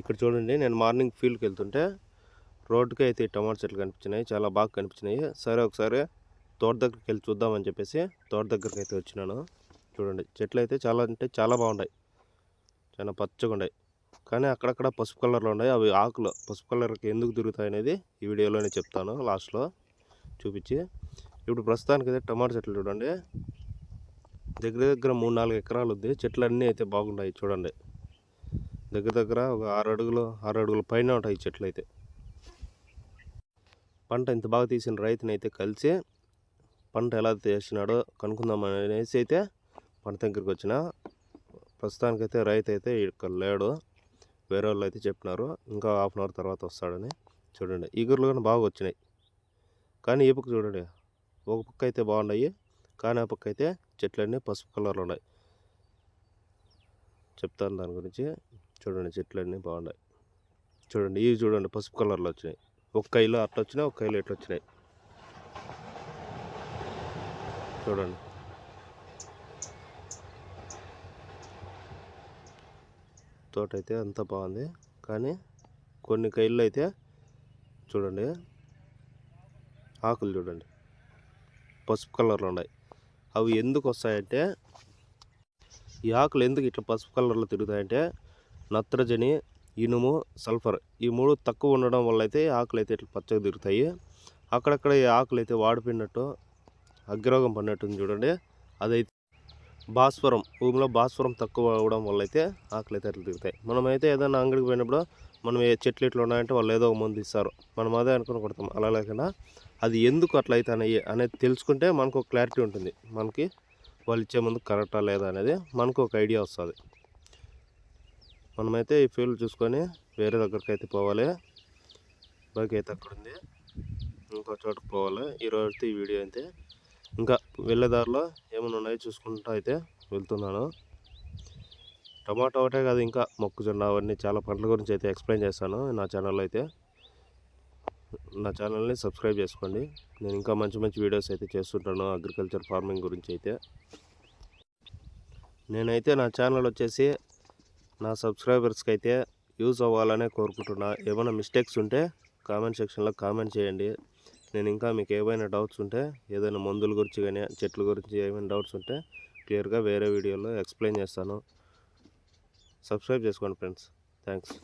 ఇక్కడ చూడండి నేను మార్నింగ్ ఫీల్డ్కి వెళ్తుంటే రోడ్డుకి అయితే టమాటో టమాటా చెట్లు కనిపించినాయి చాలా బాగా కనిపించినాయి. సరే ఒకసారి తోట దగ్గరికి వెళ్ళి చూద్దామని చెప్పేసి తోట దగ్గరికి అయితే వచ్చినాను. చూడండి చెట్లు అయితే చాలా అంటే చాలా బాగున్నాయి. చాలా పచ్చగా ఉన్నాయి. కానీ అక్కడక్కడ పసుపు కలర్లో ఉన్నాయి. అవి ఆకులు పసుపు కలర్కి ఎందుకు తిరుగుతాయి అనేది ఈ వీడియోలోనే చెప్తాను లాస్ట్లో చూపించి. ఇప్పుడు ప్రస్తుతానికి అయితే టమాటా చెట్లు చూడండి. దగ్గర దగ్గర మూడు నాలుగు ఎకరాలు ఉంది. చెట్లు అన్నీ అయితే బాగున్నాయి చూడండి. దగ్గర దగ్గర ఒక ఆరు అడుగులు ఆరు అడుగుల పైన ఉంటాయి చెట్లు అయితే. పంట ఇంత బాగా తీసిన రైతుని అయితే కలిసి పంట ఎలా చేసినాడో కనుక్కుందాం అనేసి అయితే పంట దగ్గరికి వచ్చిన. ప్రస్తుతానికైతే రైతు అయితే ఇక్కడ లేడు. వేరే వాళ్ళు అయితే చెప్పినారు. ఇంకా హాఫ్ అన్ అవర్ తర్వాత వస్తాడని చూడండి. ఈగురులు కానీ బాగా వచ్చినాయి. కానీ ఈ పక్క చూడండి. ఒక పక్క అయితే బాగున్నాయి. కానీ ఆ పక్క అయితే చెట్లన్నీ పసుపు కలర్లో ఉన్నాయి. చెప్తాను దాని గురించి. చూడండి చెట్లన్నీ బాగున్నాయి. చూడండి ఇవి చూడండి పసుపు కలర్లో వచ్చినాయి. ఒక ఇల్లు అట్లా వచ్చినాయి ఒక ఇల్లు ఎట్లా వచ్చినాయి. చూడండి. తోట అయితే అంత బాగుంది. కానీ కొన్ని కైళ్ళు అయితే చూడండి ఆకులు చూడండి. పసుపు కలర్లో ఉన్నాయి. అవి ఎందుకు వస్తాయంటే ఈ ఆకులు ఎందుకు ఇట్లా పసుపు కలర్లో తిరుగుతాయంటే నత్రజని ఇనుము సల్ఫర్ ఈ మూడు తక్కువ ఉండడం వల్ల అయితే ఆకులు అయితే ఇట్లా పచ్చగా తిరుగుతాయి. అక్కడక్కడ ఈ ఆకులు అయితే వాడిపోయినట్టు అగ్రోగం పడినట్టుంది చూడండి. అదైతే భాస్వరం భూమిలో భాస్వరం తక్కువ అవ్వడం వల్ల అయితే ఆకులు అయితే అట్లా తిరుగుతాయి. మనమైతే ఏదైనా అంగడికి పోయినప్పుడు మనం ఏ చెట్లు ఇట్లా ఉన్నాయంటే వాళ్ళు ఏదో ఒక మందు ఇస్తారు. మనం అదే అనుకుని కొడతాం. అలా లేకుండా అది ఎందుకు అట్లా అవుతాయి అనేది తెలుసుకుంటే మనకు ఒక క్లారిటీ ఉంటుంది. మనకి వాళ్ళు ఇచ్చే ముందు కరెక్టా లేదా అనేది మనకు ఒక ఐడియా వస్తుంది. మనమైతే ఈ ఫీల్డ్ చూసుకొని వేరే దగ్గరికి అయితే పోవాలి. బైక్ అయితే అక్కడ ఉంది ఇంకో చోటుకు పోవాలి. ఈరోజు అయితే ఈ వీడియో అయితే. ఇంకా వెళ్ళే దారిలో ఏమైనా ఉన్నాయో చూసుకుంటూ అయితే వెళ్తున్నాను. టమాటో ఒకటే కాదు ఇంకా మొక్కజొన్న అవన్నీ చాలా పంటల గురించి అయితే ఎక్స్ప్లెయిన్ చేస్తాను నా ఛానల్లో అయితే. నా ఛానల్ని సబ్స్క్రైబ్ చేసుకోండి. నేను ఇంకా మంచి మంచి వీడియోస్ అయితే చేస్తుంటాను అగ్రికల్చర్ ఫార్మింగ్ గురించి అయితే. నేనైతే నా ఛానల్ వచ్చేసి నా సబ్స్క్రైబర్స్కి అయితే యూజ్ అవ్వాలనే కోరుకుంటున్నా. ఏమైనా మిస్టేక్స్ ఉంటే కామెంట్ సెక్షన్లో కామెంట్ చేయండి. నేను ఇంకా మీకు ఏమైనా డౌట్స్ ఉంటే ఏదైనా మందుల గురించి కానీ చెట్ల గురించి ఏమైనా డౌట్స్ ఉంటే క్లియర్గా వేరే వీడియోలో ఎక్స్ప్లెయిన్ చేస్తాను. సబ్స్క్రైబ్ చేసుకోండి ఫ్రెండ్స్ థ్యాంక్స్